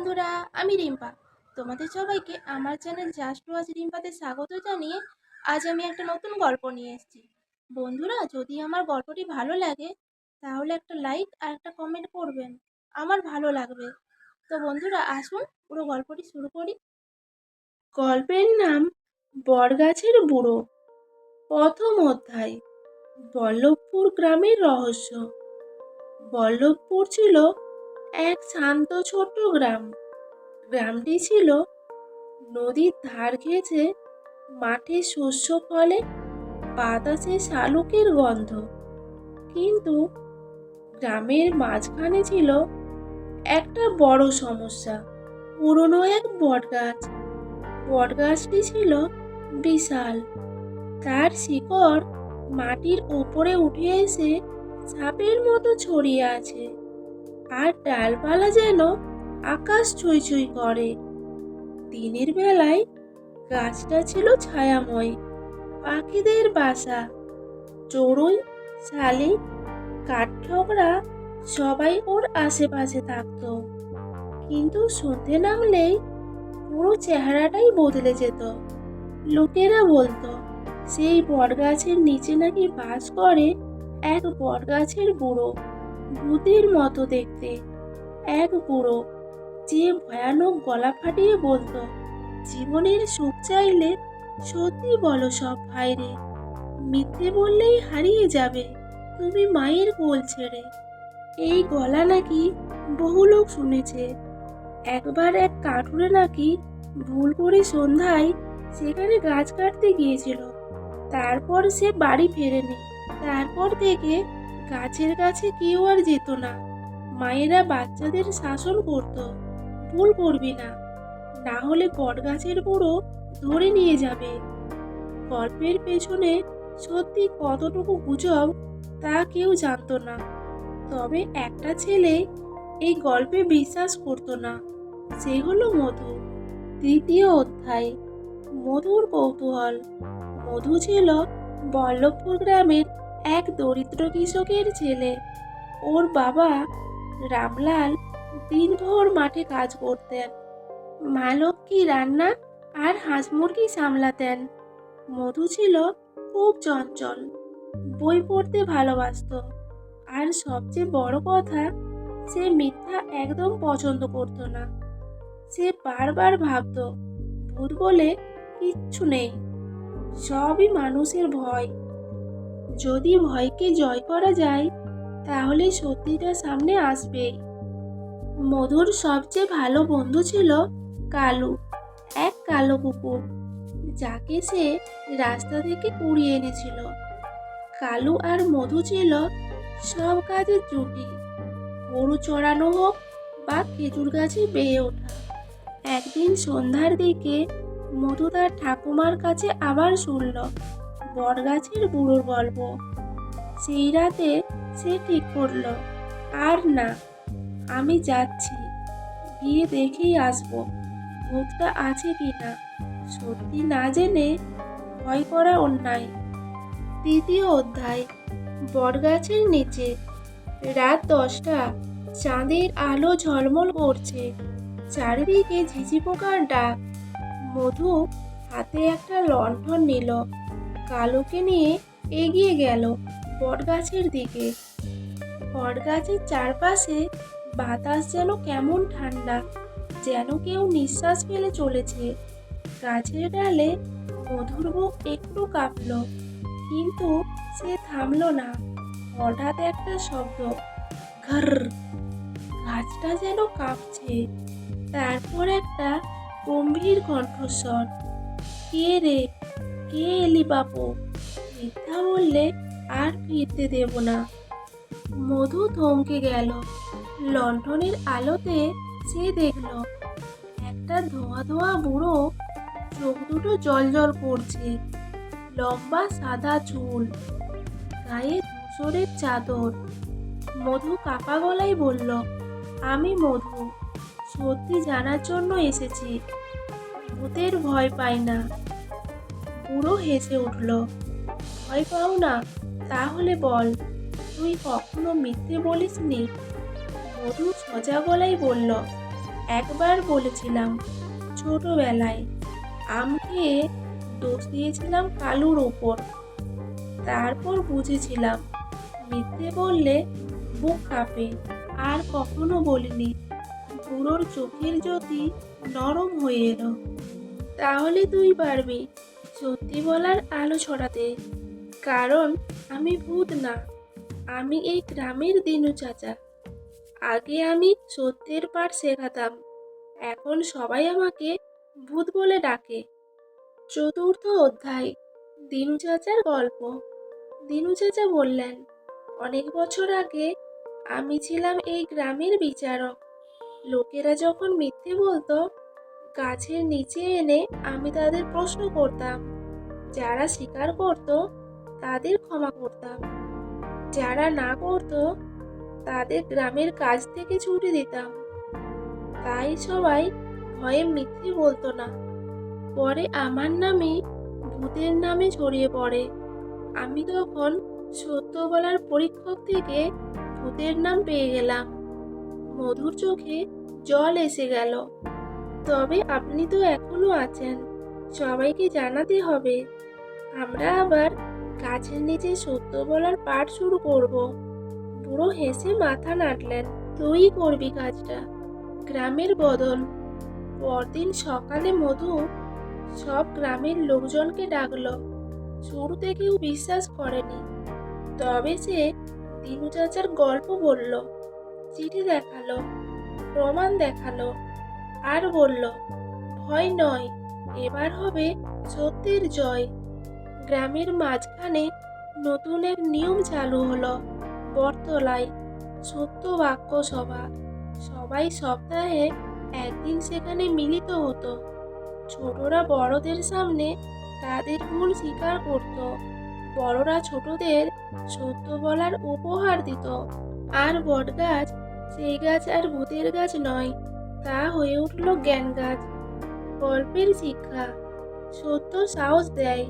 বন্ধুরা, আমি রিম্পা। তোমাদের সবাইকে আমার চ্যানেল জাস্ট ওয়াচ রিম্পাতে স্বাগত জানিয়ে আজ আমি একটা নতুন গল্প নিয়ে এসেছি। বন্ধুরা, যদি আমার গল্পটি ভালো লাগে, তাহলে একটা লাইক আর একটা কমেন্ট করবেন। আমার ভালো লাগবে। তো বন্ধুরা, আসুন পুরো গল্পটি শুরু করি। গল্পের নাম বরগাছের বুড়ো। প্রথম অধ্যায়, বল্লভপুর গ্রামের রহস্য। বল্লভপুর ছিল এক শান্ত ছোট্ট গ্রাম। গ্রামটি ছিল নদীর ধার ঘেঁষে মাঠে শস্য ফলে বাতাসে শালুকের গন্ধ। কিন্তু গ্রামের মাঝখানে ছিল একটা বড় সমস্যা, পুরনো এক বটগাছ। বটগাছটি ছিল বিশাল। তার শিকড় মাটির ওপরে উঠে এসে সাপের মতো ছড়িয়ে আছে। আর ডালপালা যেন আকাশ ছুঁই ছুঁই করে। দিনের বেলায় গাছটা ছিল ছায়াময়, পাখিদের বাসা, চড়ুই শালিক কাঠঠোকরা সবাই ওর আশেপাশে থাকতো। কিন্তু সন্ধে নামলেই পুরো চেহারাটাই বদলে যেত। লোকেরা বলতো, সেই বটগাছের নিচে নাকি বাস করে এক বটগাছের বুড়ো। ভূতের মতো দেখতে। এক বুড়ো যে ভয়ানক গলা ফাটিয়ে বলতো, জীবনের সুখ চাইলে সত্যি বলো সব ভাইরে, মিথ্যে বললেই হারিয়ে যাবে তুমি মায়ের কোল ছেড়ে। এই গলা নাকি বহু লোক শুনেছে। একবার এক কাঠুরে নাকি ভুল করে সন্ধ্যায় সেখানে গাছ কাটতে গিয়েছিল। তারপর সে বাড়ি ফেরেনি। তারপর থেকে গাছের কাছে কেউ আর যেত না। মায়েরা বাচ্চাদের শাসন করত। ভুল করবি না। না হলে বটগাছের বুড়ো ধরে নিয়ে যাবে। গল্পের পেছনে সত্যি কতটুকু গুজব তা কেউ জানতো না। তবে একটা ছেলে এই গল্পে বিশ্বাস করতো না। সে হলো মধু। তৃতীয় অধ্যায়। মধুর কৌতূহল। মধু ছিল বল্লভপুর গ্রামের এক দরিদ্র কৃষকের ছেলে। ওর বাবা রামলাল দিনভর মাঠে কাজ করতেন। মা রান্না আর হাঁস মুরগি সামলাতেন। মধু ছিল খুব চঞ্চল, বই পড়তে ভালোবাসতো। আর সবচেয়ে বড় কথা, সে মিথ্যা একদম পছন্দ করতো না। সে বারবার ভাবতো, ভূত বলে কিচ্ছু নেই। সবই মানুষের ভয়। যদি ভয়কে জয় করা যায়, তাহলে সত্যিটা সামনে আসবেই মধুর সবচেয়ে ভালো বন্ধু ছিল কালু, এক কালো কুকুর, যাকে সে রাস্তা থেকে কুড়িয়ে এনেছিল। কালু আর মধু ছিল সব কাজের জুটি, গরু চড়ানো হোক বা খেজুর গাছে বেয়ে ওঠা। একদিন সন্ধ্যার দিকে মধু তার ঠাকুমার কাছে আবার শুনল বটগাছের বুড়োর গল্প। সেই রাতে সে ঠিক করল, আর না, আমি যাচ্ছি। গিয়ে দেখেই আসব ভূতটা আছে কি না? সত্যি না জেনে ভয় করা অন্যায়। তৃতীয় অধ্যায়, বটগাছের নিচে। রাত দশটা, চাঁদের আলো ঝলমল করছে। চারিদিকে ঝিঝি পোকার ডাক। মধু হাতে একটা লণ্ঠন নিল। কালোকে নিয়ে এগিয়ে গেল বটগাছের দিকে। বটগাছের চারপাশে বাতাস যেন কেমন ঠান্ডা, যেন কেউ নিঃশ্বাস ফেলে চলেছে। গাছের ডালে মধুর বুক একটু কাঁপল, কিন্তু সে থামলো না। হঠাৎ একটা শব্দ ঘর গাছটা যেন কাঁপছে। তারপর একটা গম্ভীর কণ্ঠস্বর, কে রে? কে এলি বাপু। মিথ্যা বললে আর ফিরতে দেব না। মধু থমকে গেল। লণ্ঠনের আলোতে সে দেখল, একটা ধোঁয়া ধোয়া বুড়ো চোখ দুটো জল জল করছে, লম্বা সাদা চুল, গায়ে ধূসরের চাদর। মধু কাপা গলায় বলল, আমি মধু, সত্যি জানার জন্য এসেছি। ভূতের ভয় পাই না। বুড়ো হেসে উঠল। ভয় পাও না, তাহলে বল, তুই কখনো মিথ্যে বলিসনি? মধু সোজা গলায় বলল, একবার বলেছিলাম, ছোটবেলায়। আম খেয়ে দোষ দিয়েছিলাম কালুর ওপর তারপর বুঝেছিলাম, মিথ্যে বললে বুক কাঁপে, আর কখনো বলিনি। বুড়োর চোখের জ্যোতি নরম হয়ে এলো। তাহলে তুই পারবি সত্যি বলার আলো ছড়াতে। কারণ আমি ভূত না। আমি এই গ্রামের দিনু চাচা। আগে আমি সত্যের পাঠ শেখাতাম। এখন সবাই আমাকে ভূত বলে ডাকে। চতুর্থ অধ্যায়, দিনু চাচার গল্প। দিনু চাচা বললেন, অনেক বছর আগে আমি ছিলাম এই গ্রামের বিচারক। লোকেরা যখন মিথ্যে বলতো, গাছের নিচে এনে আমি তাদের প্রশ্ন করতাম। যারা স্বীকার করত, তাদের ক্ষমা করতাম। যারা না করত, তাদের গ্রামের কাজ থেকে ছুটি দিতাম। তাই সবাই ভয়ে মিথ্যে বলতো না। পরে আমার নামে ভূতের নামে ছড়িয়ে পড়ে। আমি তখন সত্য বলার পরীক্ষক থেকে ভূতের নাম পেয়ে গেলাম। মধুর চোখে জল এসে গেল। তবে আপনি তো এখনও আছেন। সবাইকে জানাতে হবে। আমরা আবার গাছের নিচে সত্য বলার পাঠ শুরু করব। বুড়ো হেসে মাথা নাড়লেন। তুই করবি কাজটা। গ্রামের বদল। পরদিন সকালে মধু সব গ্রামের লোকজনকে ডাকল। শুরুতে কেউ বিশ্বাস করেনি। তবে সে দিনু চাচার গল্প বলল, চিঠি দেখাল, প্রমাণ দেখাল, আর বলল, ভয় নয়। এবার হবে সত্যের জয়। গ্রামের মাঝখানে নতুন এক নিয়ম চালু হলো বটতলায় সত্য বাক্য সভা। সবাই সপ্তাহে একদিন সেখানে মিলিত হতো। ছোটরা বড়দের সামনে তাদের ভুল স্বীকার করত। বড়রা ছোটদের সত্য বলার উপহার দিত। আর বটগাছ সেই গাছ আর ভূতের গাছ নয়, তা হয়ে উঠল জ্ঞান গাছ গল্পের শিক্ষা, সত্য সাহস দেয়,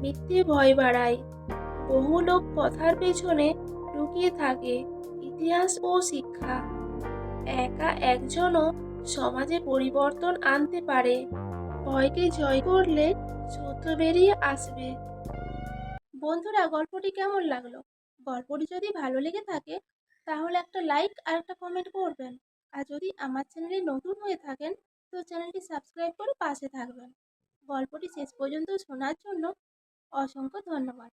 মিথ্যে ভয় বাড়ায়। বহু লোক কথার পেছনে লুকিয়ে থাকে ইতিহাস ও শিক্ষা। একা একজনও সমাজে পরিবর্তন আনতে পারে। ভয়কে জয় করলে সত্য বেরিয়ে আসবে। বন্ধুরা, গল্পটি কেমন লাগল? গল্পটি যদি ভালো লেগে থাকে, তাহলে একটা লাইক আর একটা কমেন্ট করবেন। আর যদি আমার চ্যানেলে নতুন হয়ে থাকেন তো চ্যানেলটি সাবস্ক্রাইব করে পাশে থাকবেন। গল্পটি শেষ পর্যন্ত শোনার জন্য অসংখ্য ধন্যবাদ।